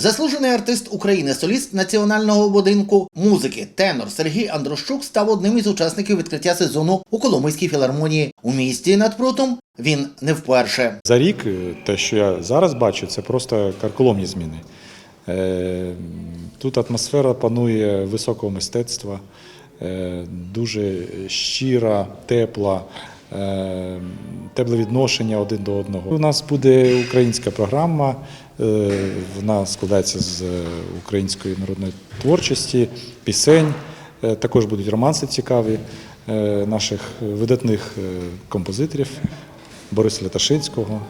Заслужений артист України, соліст національного будинку музики, тенор Сергій Андрощук став одним із учасників відкриття сезону у Коломийській філармонії. У місті над прутом він не вперше. За рік е, те, що я зараз бачу, це просто карколомні зміни. Е, Тут атмосфера панує високого мистецтва, е, дуже щира, тепла, тепле відношення один до одного. У нас буде українська програма, вона складається з е, української народної творчості, пісень. Е, Також будуть романси цікаві е, наших видатних е, композиторів. Бориса Ляташинського,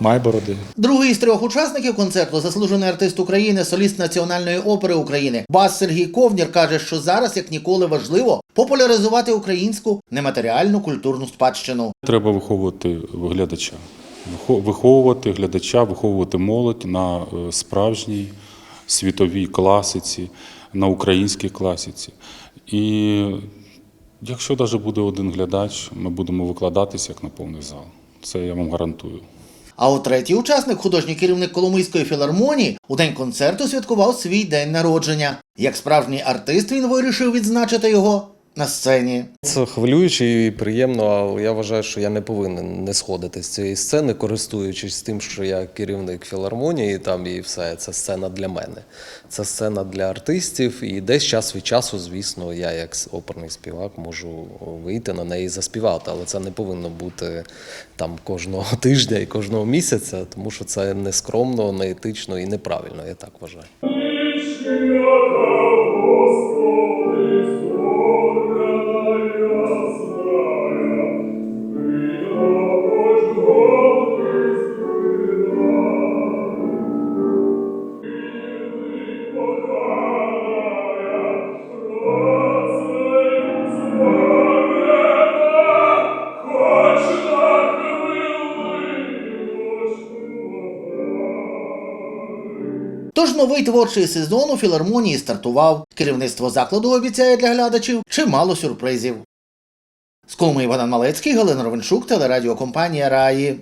Майбороди. Другий з трьох учасників концерту, заслужений артист України, соліст Національної опери України, бас Сергій Ковнір каже, що зараз як ніколи важливо популяризувати українську нематеріальну культурну спадщину. Треба виховувати глядача, виховувати глядача, виховувати молодь на е, справжній світовій класиці, на українській класиці. І якщо навіть буде один глядач, ми будемо викладатися як на повний зал. Це я вам гарантую. А от третій учасник, художній керівник Коломийської філармонії, у день концерту святкував свій день народження. Як справжній артист він вирішив відзначити його на сцені. Це хвилююче і приємно, але я вважаю, що я не повинен не сходити з цієї сцени, користуючись тим, що я керівник філармонії, там і все. Це сцена для мене. Це сцена для артистів, і десь час від часу, звісно, я як оперний співак можу вийти на неї і заспівати, але це не повинно бути там кожного тижня і кожного місяця, тому що це не скромно, не етично і неправильно, я так вважаю. Тож новий творчий сезон у філармонії стартував. Керівництво закладу обіцяє для глядачів чимало сюрпризів. З коми Іван Малецький, Галина Ровеншук, телерадіокомпанія Раї.